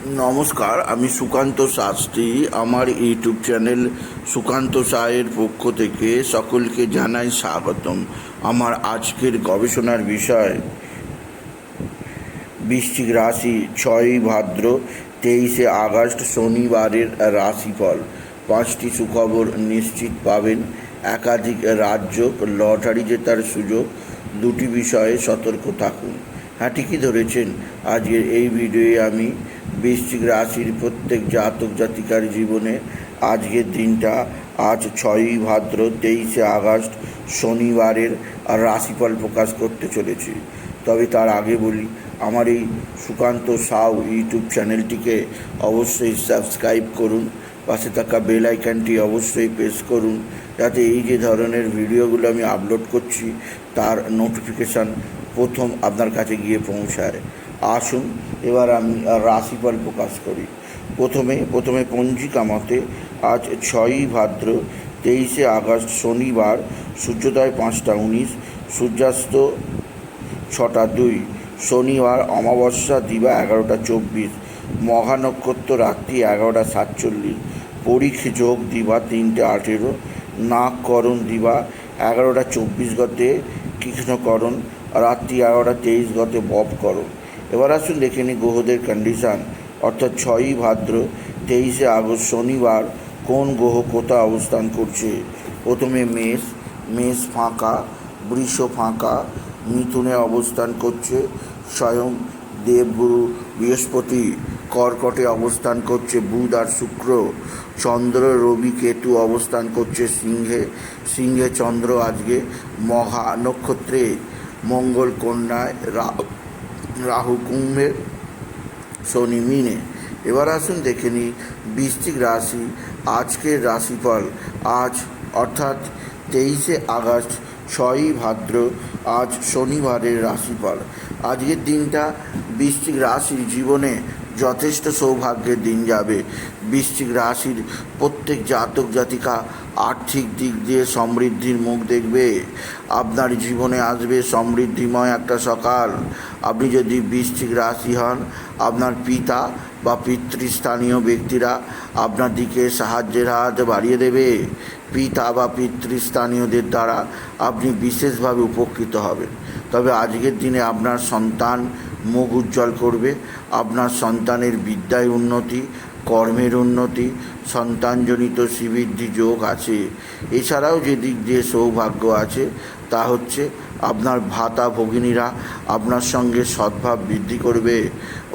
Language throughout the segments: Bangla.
নমস্কার, আমি সুকান্ত শাস্ত্রী। আমার ইউটিউব চ্যানেল সুকান্ত সায়ের পক্ষ থেকে সকলকে জানাই স্বাগতম। আমার আজকের গবেষণার বিষয়, বৃশ্চিক রাশি ছয়ই ভাদ্র, তেইশে আগস্ট, শনিবারের রাশিফল। পাঁচটি সুখবর নিশ্চিত পাবেন। একাধিক রাজ্য লটারি জেতার সুযোগ। দুটি বিষয়ে সতর্ক থাকুন। হ্যাঁ ঠিকই ধরেছেন। আজকের এই ভিডিওয়ে আমি বৃশ্চিক রাশির প্রত্যেক জাতক জাতিকার জীবনে আজকের দিনটা, আজ ছয়ই ভাদ্র তেইশে আগস্ট শনিবারের রাশিফল প্রকাশ করতে চলেছি। তবে তার আগে বলি, আমার এই সুকান্ত সাউ ইউটিউব চ্যানেলটিকে অবশ্যই সাবস্ক্রাইব করুন, পাশে থাকা বেল অবশ্যই প্রেস করুন, যাতে এই যে ধরনের ভিডিওগুলো আমি আপলোড করছি, তার নোটিফিকেশান প্রথম আপনার কাছে গিয়ে পৌঁছায়। আসুন, এবার আমি রাশিফল প্রকাশ করি। প্রথমে প্রথমে পঞ্জিকা মতে আজ ছয়ই ভাদ্র তেইশে আগস্ট শনিবার, সূর্যোদয় পাঁচটা উনিশ, সূর্যাস্ত ছটা দুই, শনিবার অমাবস্যা দিবা এগারোটা চব্বিশ মহানক্ষত্র রাত্রি এগারোটা সাতচল্লিশ পরীখ যোগ দিবা তিনটে আঠেরো নাককরণ দিবা এগারোটা চব্বিশ গতে, কৃষ্ণকরণ, রাত্রি এগারোটা তেইশ গতে ববকরণ এবার আসুন, দেখে নিই গ্রহদের কন্ডিশান অর্থাৎ ছয়ই ভাদ্র, তেইশে আগস্ট, শনিবার কোন গ্রহ কোথায় অবস্থান করছে? প্রথমে মেষ মেষ ফাঁকা, বৃষ ফাঁকা, মিথুনে অবস্থান করছে, স্বয়ং দেবগুরু বৃহস্পতি, কর্কটে অবস্থান করছে, বুধ আর শুক্র, চন্দ্র, রবি, কেতু অবস্থান করছে, সিংহে সিংহে চন্দ্র আজকে মহা নক্ষত্রে, মঙ্গল কন্যায় রা- রাহু কুম্ভের শনি মিনে। এবার আসুন দেখে নিই বৃষ্টিক রাশি, আজকের রাশিফল। আজ অর্থাৎ তেইশে আগস্ট, ছয়ই ভাদ্র, আজ শনিবারের রাশিফল। আজকের দিনটা বৃষ্টিক রাশির জীবনে যথেষ্ট সৌভাগ্যের দিন যাবে। বৃশ্চিক রাশির প্রত্যেক জাতক জাতিকা আর্থিক দিক দিয়ে সমৃদ্ধির মুখ দেখবে। আপনার জীবনে আসবে সমৃদ্ধিময় একটা সকাল। আপনি যদি বৃশ্চিক রাশি হন, আপনার পিতা বা পিতৃস্থানীয় ব্যক্তিরা আপনার দিকে সাহায্যের হাত বাড়িয়ে দেবে। পিতা বা পিতৃস্থানীয়দের দ্বারা আপনি বিশেষভাবে উপকৃত হবেন। তবে আজকের দিনে আপনার সন্তান মুখ উজ্জ্বল করবে, আপনার সন্তানের বিদ্যায় উন্নতি কর্মের উন্নতি, সন্তানজনিত শ্রীবৃদ্ধি যোগ আছে। এছাড়াও যে দিক দিয়ে সৌভাগ্য আছে, তা হচ্ছে আপনার ভাতা ভগিনীরা আপনার সঙ্গে সদ্ভাব বৃদ্ধি করবে।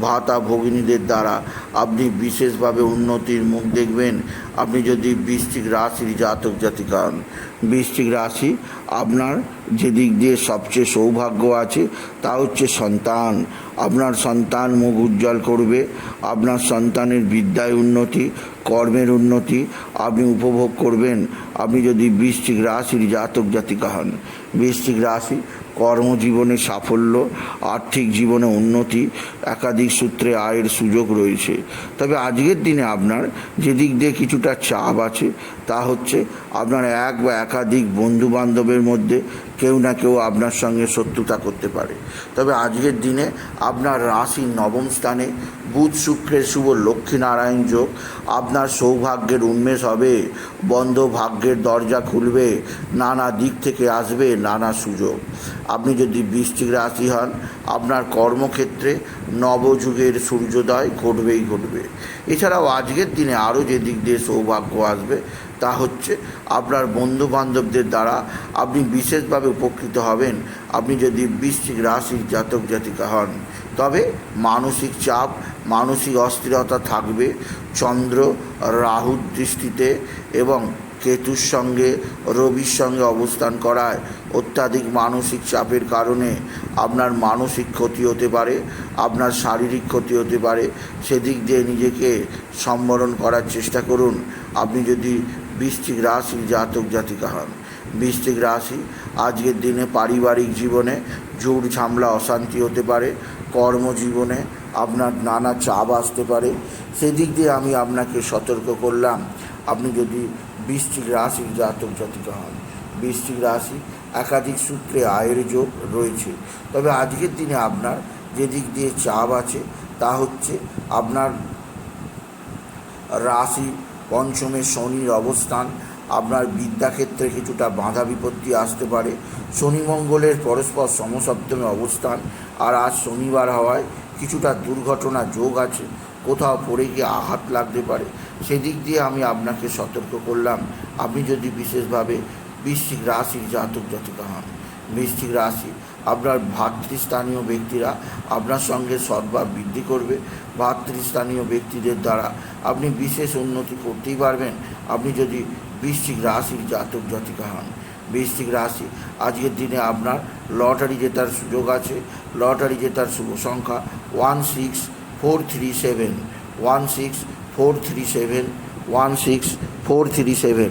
ভাতা ভগিনীদের দ্বারা আপনি বিশেষভাবে উন্নতির মুখ দেখবেন। আপনি যদি বৃষ্টিক রাশির জাতক জাতিকা হন বৃশ্চিক রাশি আপনার যে দিক দিয়ে সবচেয়ে সৌভাগ্য আছে তা হচ্ছে সন্তান। আপনার সন্তান মুখ উজ্জ্বল করবে, আপনার সন্তানের বিদ্যায় উন্নতি, কর্মের উন্নতি আপনি উপভোগ করবেন। আপনি যদি বৃষ্টিক রাশির জাতক জাতিকা হন, বৃশ্চিক রাশি কর্মজীবনে সাফল্য, আর্থিক জীবনে উন্নতি, একাধিক সূত্রে আয়ের সুযোগ রয়েছে। তবে আজকের দিনে আপনার যেদিক দিয়ে কিছুটা চাপ আছে তা হচ্ছে আপনার এক বা একাধিক বন্ধু বান্ধবের মধ্যে কেউ না কেউ আপনার সঙ্গে শত্রুতা করতে পারে। তবে আজকের দিনে আপনার রাশি নবম স্থানে বুধ, শুক্রের শুভ, লক্ষ্মীনারায়ণ যোগ, আপনার সৌভাগ্যের উন্মেষ হবে, বন্ধ ভাগ্যের দরজা খুলবে, নানা দিক থেকে আসবে নানা সুযোগ। আপনি যদি বৃশ্চিক রাশি হন, আপনার কর্মক্ষেত্রে নবযুগের সূর্যোদয় ঘটবেই ঘটবে। এছাড়াও আজকের দিনে আরও যে দিক দিয়ে সৌভাগ্য আসবে, তা হচ্ছে আপনার বন্ধু বান্ধবদের দ্বারা আপনি বিশেষভাবে উপকৃত হবেন। আপনি যদি বৃশ্চিক রাশির জাতক জাতিকা হন, তবে মানসিক চাপ, মানসিক অস্থিরতা থাকবে। চন্দ্র, রাহুর দৃষ্টিতে এবং কেতুর সঙ্গে, রবির সঙ্গে অবস্থান করায়। অত্যাধিক মানসিক চাপের কারণে আপনার মানসিক ক্ষতি হতে পারে, আপনার শারীরিক ক্ষতি হতে পারে। সেদিক দিয়ে নিজেকে সম্বরণ করার চেষ্টা করুন। আপনি যদি বৃষ্টিক রাশি জাতক জাতিকা হন, বৃশ্চিক রাশি আজকের দিনে পারিবারিক জীবনে ঝুড় ঝামলা, অশান্তি হতে পারে। কর্মজীবনে আপনার নানা চাপ আসতে পারে। সেদিক দিয়ে আমি আপনাকে সতর্ক করলাম। আপনি যদি বৃশ্চিক রাশির জাতক জাতিকা হন। বৃশ্চিক রাশি একাধিক সূত্রে আয়ের যোগ রয়েছে। তবে আজকের দিনে আপনার যে দিক দিয়ে চাপ আছে, তা হচ্ছে আপনার রাশি পঞ্চমে শনির অবস্থান। আপনার বিদ্যাক্ষেত্রে কিছুটা বাধা বিপত্তি আসতে পারে। শনি মঙ্গলের পরস্পর সমসপ্তমে অবস্থান। আর আজ শনিবার হওয়ায় কিছুটা দুর্ঘটনা যোগ আছে। কোথাও পড়ে গিয়ে আঘাত লাগতে পারে, সেদিক দিয়ে আমি আপনাকে সতর্ক করলাম। আপনি যদি বিশেষভাবে বৃশ্চিক রাশির জাতক জাতিকা হন, বৃশ্চিক রাশি আপনার ভাতৃস্থানীয় ব্যক্তিরা আপনার সঙ্গে সদ্ভাব বৃদ্ধি করবে। ভাতৃস্থানীয় ব্যক্তিদের দ্বারা আপনি বিশেষ উন্নতি করতেই পারবেন। আপনি যদি বৃশ্চিক রাশির জাতক জাতিকা হন, বৃশ্চিক রাশি আজকের দিনে আপনার লটারি জেতার সুযোগ আছে। লটারি জেতার শুভ সংখ্যা one six four three seven one six four three seven one six four three seven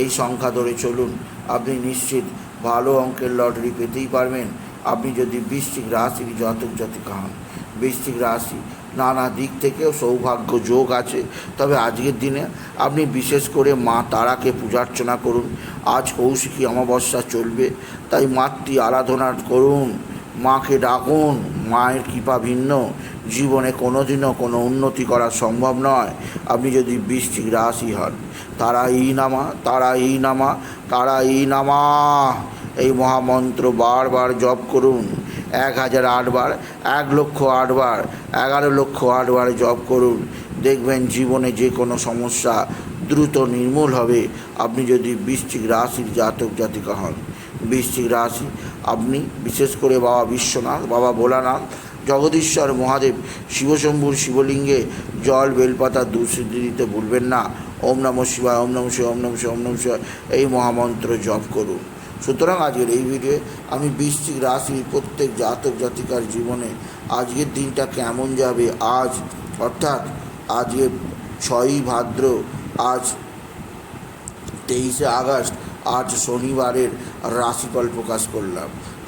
এই সংখ্যা ধরে চলুন, আপনি নিশ্চিত ভালো অঙ্কের লটারি পেতেই পারবেন। আপনি যদি বৃশ্চিক রাশির জাতক জাতিকা হন, বৃশ্চিক রাশি নানা দিক থেকেও সৌভাগ্য যোগ আছে। তবে আজকের দিনে আপনি বিশেষ করে মা তারাকে পূজার্চনা করুন। আজ কৌশিকী অমাবস্যা চলবে, তাই মাতৃ আরাধনা করুন। মাকে ডাকুন, মায়ের কৃপা ভিন্ন। জীবনে কোনোদিনও কোনো উন্নতি করা সম্ভব নয়। আপনি যদি বৃশ্চিক রাশি হন তারা ই নামা তারা ই নামা তারা ই নামা। এই মহামন্ত্র বারবার জপ করুন। এক হাজার আটবার এক লক্ষ আটবার এগারো লক্ষ আটবার জপ করুন। দেখবেন জীবনে যে কোনো সমস্যা দ্রুত নির্মূল হবে। আপনি যদি বৃশ্চিক রাশির জাতক জাতিকা হন, বৃশ্চিক রাশি, আপনি বিশেষ করে বাবা বিশ্বনাথ, বাবা ভোলানাথ জগদীশ্বর মহাদেব শিবশম্ভুর শিবলিঙ্গে জল বেলপাতা দুঃসিদ্ধি দিতে ভুলবেন না। ওম নম শিবায়, ওম নম শিবায়, ওম নম শিবায়, ওম নম শিবায়। এই মহামন্ত্র জপ করুন। সুতরাং আজকের এই ভিডিওয়ে আমি বৃশ্চিক রাশির প্রত্যেক জাতক জাতিকার জীবনে আজকের দিনটা কেমন যাবে, আজ অর্থাৎ আজকে ছয়ই ভাদ্র, আজ তেইশে আগস্ট, আজ শনিবারের রাশিফল প্রকাশ করলাম।